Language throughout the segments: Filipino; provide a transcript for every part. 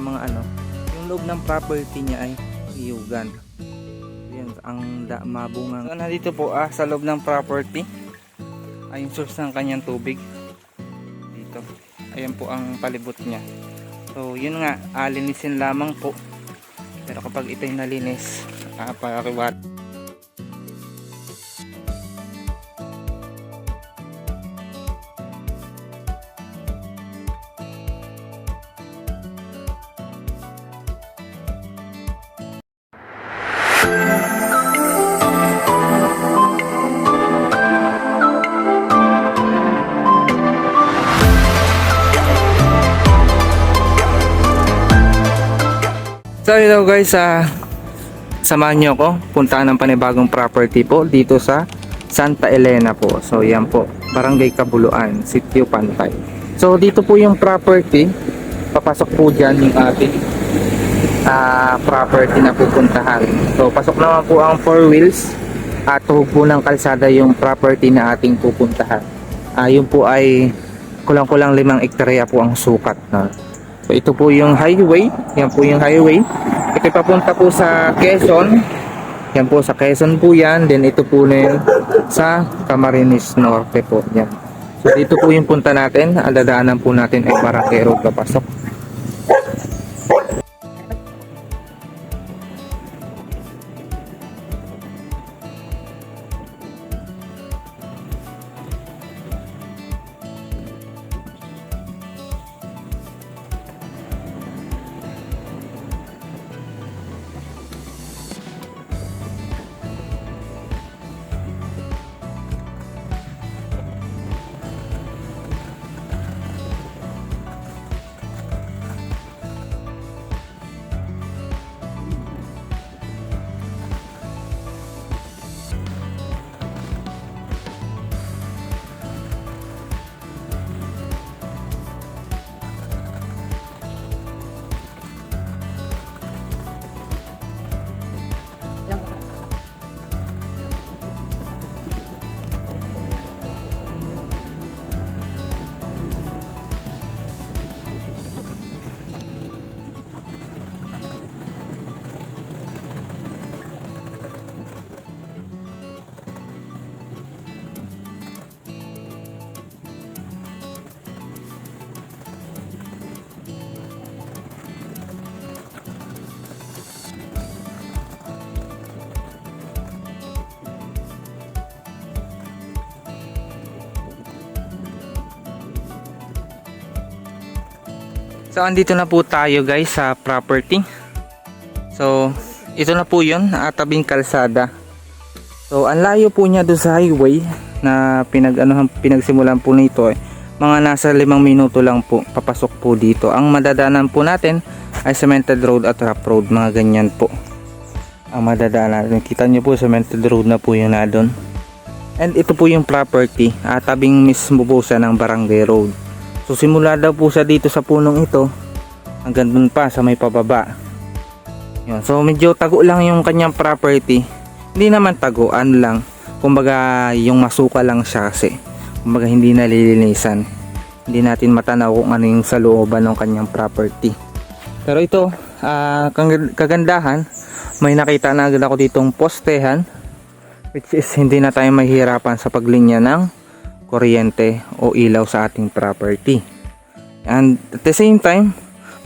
mga ano, yung loob ng property niya ay iyugan. Yan ang da, mabungang. So, nandito po ah, sa loob ng property ay yung source ng kanyang tubig. Dito. Ayan po ang palibot niya. So, yun nga, alinisin lamang po. Pero kapag ito'y nalinis, ah, pakiwat. So hello guys, ah samahan nyo ako puntahan ng panibagong property po dito sa Santa Elena po. So yan po, Barangay Kabuluan, Sitio Pantay. So dito po yung property, papasok po dyan yung ating ah, property na pupuntahan. So pasok naman po ang four wheels at tuhog po ng kalsada yung property na ating pupuntahan. Ah, yun po ay kulang-kulang limang ektarya po ang sukat na So ito po yung highway, yan po yung highway. Ito papunta po sa Quezon. Yan po sa Quezon po yan. Then ito po na yun sa Camarines Norte po. Yan. So dito po yung punta natin. Ang dadaanan po natin ay Barangay Road papasok. So andito na po tayo guys sa property. So ito na po yun, ah, tabing kalsada. So ang layo po niya doon sa highway na pinag ano, pinagsimulan po nito eh. Mga nasa limang minuto lang po papasok po dito. Ang madadaanan po natin ay cemented road at rough road, mga ganyan po. Ang madadaanan natin. Kita nyo po cemented road na po yun na doon. And ito po yung property, ah, tabing mismo po siya ng barangay road. So simula daw po siya dito sa punong ito hanggang dun pa sa may pababa. Yun. So medyo tago lang yung kanyang property. Hindi naman tago, ano lang. Kumbaga yung masuka lang siya kasi. Kumbaga hindi nalilinisan. Hindi natin matanaw kung ano yung sa looban ng kanyang property. Pero ito, kag- kagandahan, may nakita na agad ako ditong postehan which is hindi na tayo mahihirapan sa paglinya ng kuryente o ilaw sa ating property. And at the same time,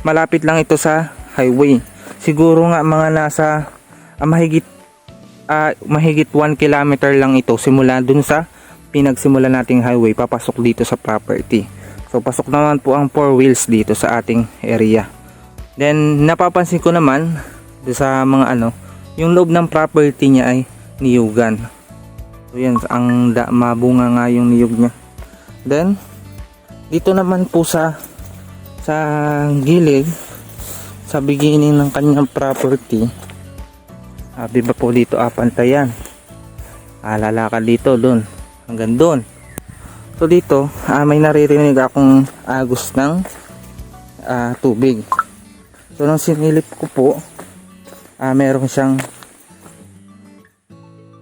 malapit lang ito sa highway. Siguro nga mga nasa ah, mahigit ah, mahigit 1 kilometer lang ito simula dun sa pinagsimula nating highway papasok dito sa property. So pasok naman po ang four wheels dito sa ating area. Then napapansin ko naman sa mga ano, yung loob ng property niya ay niyugan. So yan, ang da, mabunga nga yung niyog niya. Then, dito naman po sa sa gilid, sa beginning ng kanyang property, sabi ba po dito ah, pantayan. Ah, lalakad dito, doon. Hanggang doon. So dito, ah, may naririnig akong agos ng ah, tubig. So nung sinilip ko po, ah, meron siyang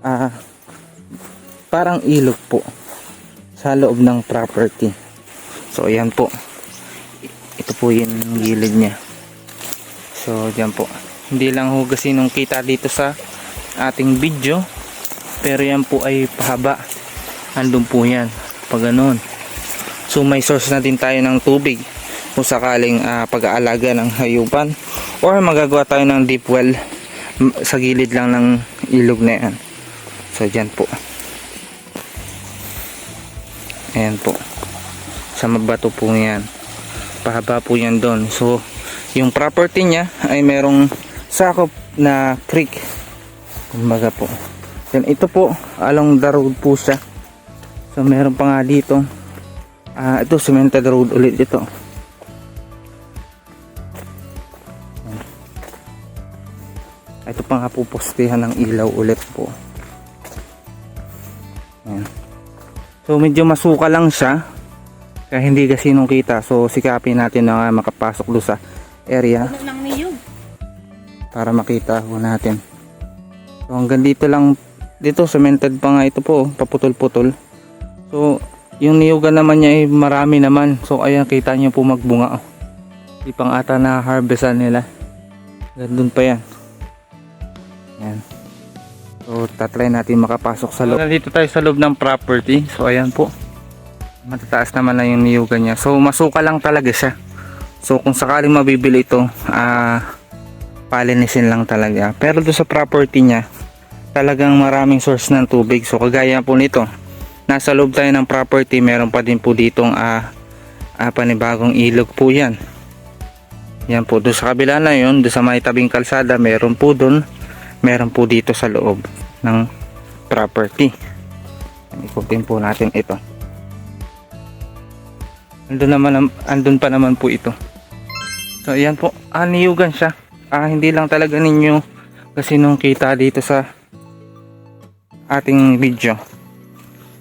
ah, parang ilog po sa loob ng property. So ayan po. Ito po yung gilid niya. So, dyan po. Hindi lang ho kasi nung kita dito sa ating video. Pero yan po ay pahaba. Andun po yan. Pag ganun. So, may source na din tayo ng tubig. Kung sakaling ah, pag-aalaga ng hayupan. Or magagawa tayo ng deep well sa gilid lang ng ilog na yan. So, dyan po. Ayan po. Sa mabato po yan. Pahaba po yan doon. So, yung property niya ay merong sakop na creek. Kumbaga po. Then ito po, along the road po siya. So, meron pa nga dito. Ah, ito, cemented road ulit ito. Ito pa nga po ng ilaw ulit po. Ayan. So medyo masuka lang siya. Kaya hindi kasi nung kita. So sikapin natin na makapasok doon sa area para makita ho natin. So hanggang dito lang dito cemented pa nga ito po, paputol-putol. So yung niyugan naman niya ay marami naman. So ayan kita niyo po magbunga. Oh. Di pang ata na harvestan nila. Gandun pa yan. Yan. So tatry natin makapasok sa loob. Nandito tayo sa loob ng property. So ayan po. Matataas naman na yung niyugan niya. So masuka lang talaga siya. So kung sakaling mabibili ito, ah palinisin lang talaga. Pero doon sa property niya, talagang maraming source ng tubig. So kagaya po nito, nasa loob tayo ng property, meron pa din po ditong ah, ah, panibagong ilog po yan. Yan po, doon sa kabila na yun, doon sa may tabing kalsada, meron po doon, meron po dito sa loob ng property. Ikutin po natin ito. Andun, naman, andun pa naman po ito. So ayan po, ah, siya. Ah, hindi lang talaga ninyo kasi nung kita dito sa ating video.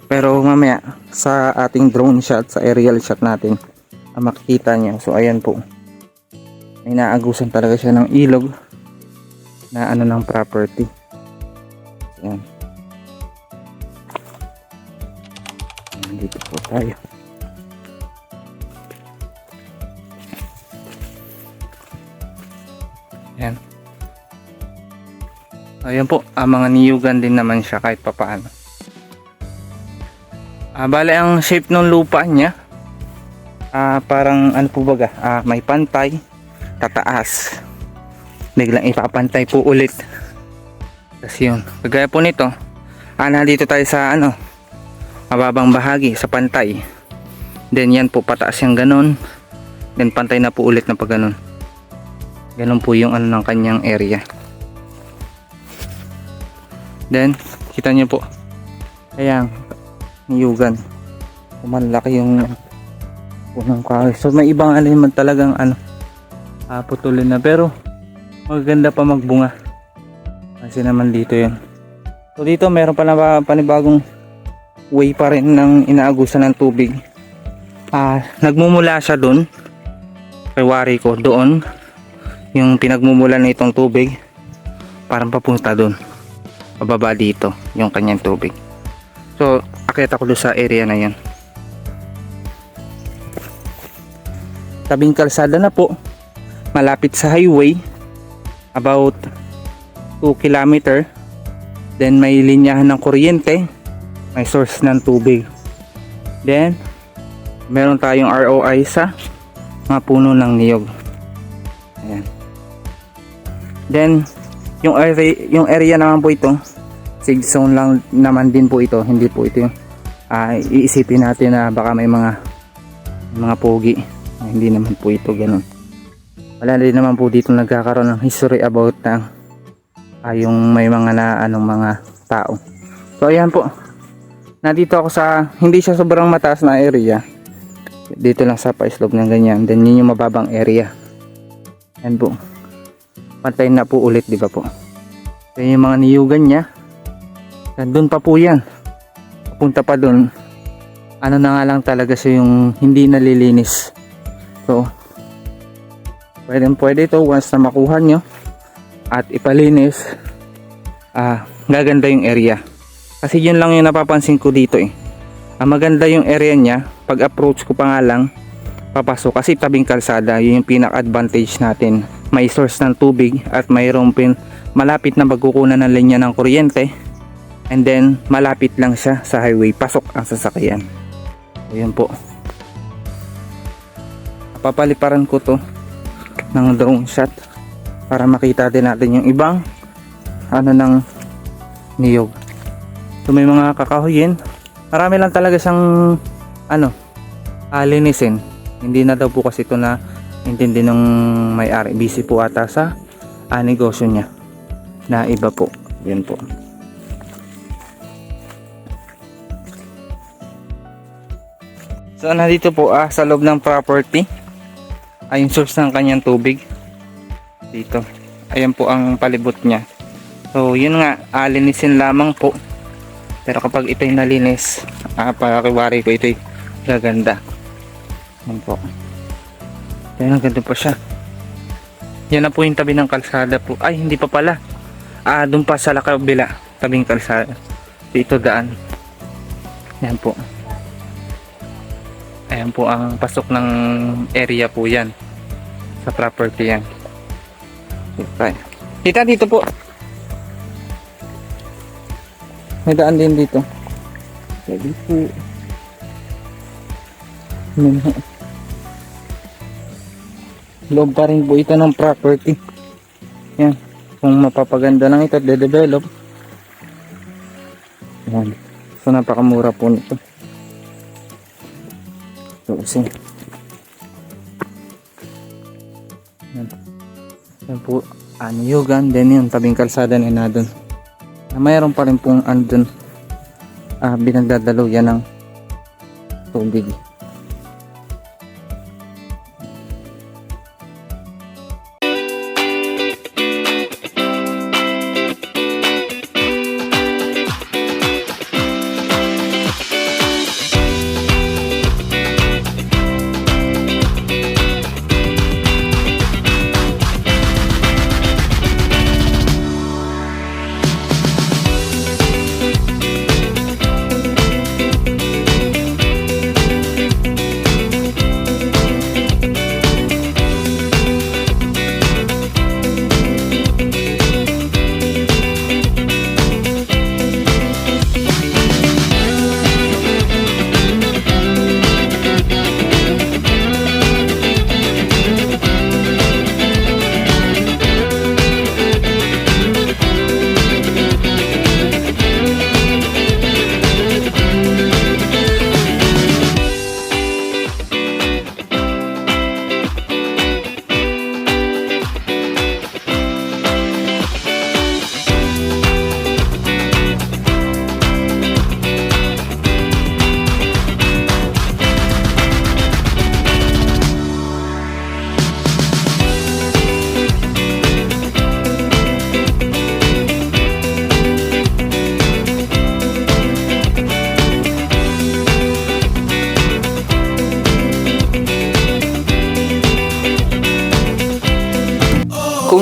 Pero mamaya sa ating drone shot, sa aerial shot natin, ah, makikita nyo. So ayan po. May naagusan talaga siya ng ilog na ano ng property. Ayan, Dito po tayo. Ayan. Ayan po, ah, mga niyugan din naman siya kahit papaano. Ah, bale ang shape ng lupa niya, ah, parang ano po baga, ah, may pantay, tataas. Biglang ipapantay po ulit. Kasi yun, kagaya po nito, ah, nandito tayo sa ano, mababang bahagi, sa pantay. Then yan po, pataas yung ganon. Then pantay na po ulit na pag ganon. Ganon po yung ano ng kanyang area. Then, kita nyo po. Ayan, niyugan. Malaki yung punong kahoy. So, may ibang aliman talagang ano, ah, putulin na. Pero, magaganda pa magbunga. Kasi naman dito yun. So, dito meron pa na ba panibagong way pa rin ng inaagusan ng tubig. Ah, nagmumula siya doon. Kay wari ko, doon yung pinagmumulan nitong tubig parang papunta doon pababa dito yung kanyang tubig so akit ako doon sa area na yan tabing kalsada na po malapit sa highway about 2 kilometer then may linyahan ng kuryente may source ng tubig then meron tayong ROI sa mga puno ng niyog ayan Then, yung area, yung area naman po ito, sig zone lang naman din po ito. Hindi po ito yung ah, iisipin natin na baka may mga mga pogi. Hindi naman po ito ganun. Wala din naman po dito nagkakaroon ng history about na ah, yung may mga na anong mga tao. So ayan po. Nandito ako sa hindi siya sobrang mataas na area. Dito lang sa pa-slope ng ganyan. Then yun yung mababang area. Yan po pantay na po ulit di ba po yan yung mga niyugan niya nandun pa po yan papunta pa dun ano na nga lang talaga siya yung hindi nalilinis so pwede pwede ito once na makuha nyo at ipalinis. Ah gaganda yung area. Kasi yun lang yung napapansin ko dito eh. Ah, maganda yung area niya. Pag approach ko pa nga lang papasok. Kasi tabing kalsada yun yung pinaka advantage natin. May source ng tubig at mayroong pin malapit na magkukunan ng linya ng kuryente. And then malapit lang siya sa highway. Pasok ang sasakyan. Ayun po. Papaliparan ko to ng drone shot para makita din natin yung ibang ano ng niyog. So may mga kakahuyin. Marami lang talaga siyang ano alinisin. Hindi na daw po kasi ito na intindi ng may-ari. Busy po ata sa ah, negosyo niya. Na iba po. Yun po. So nandito po ah, sa loob ng property ay yung source ng kanyang tubig. Dito. Ayan po ang palibot niya. So yun nga alinisin lamang po. Pero kapag ito'y nalinis ah, pakiwari ko ito'y gaganda. Yan po. Yan ang ganda pa siya. Yan na po yung tabi ng kalsada po. Ay hindi pa pala. Ah doon pa sa lakabila tabing kalsada. Dito daan. Yan po ayan po ang pasok ng area po yan. Sa property yan. Okay. kita dito po. May daan din dito. Pwede po. Loob pa rin po ito ng property. Yan kung mapapaganda lang ito de-develop. Yan so napakamura po nito kasi yan. Yan po. Aniyugan then yung tabing kalsada na na dun. Mayroon pa rin pong andun ah, binagdadalo yan ng tubig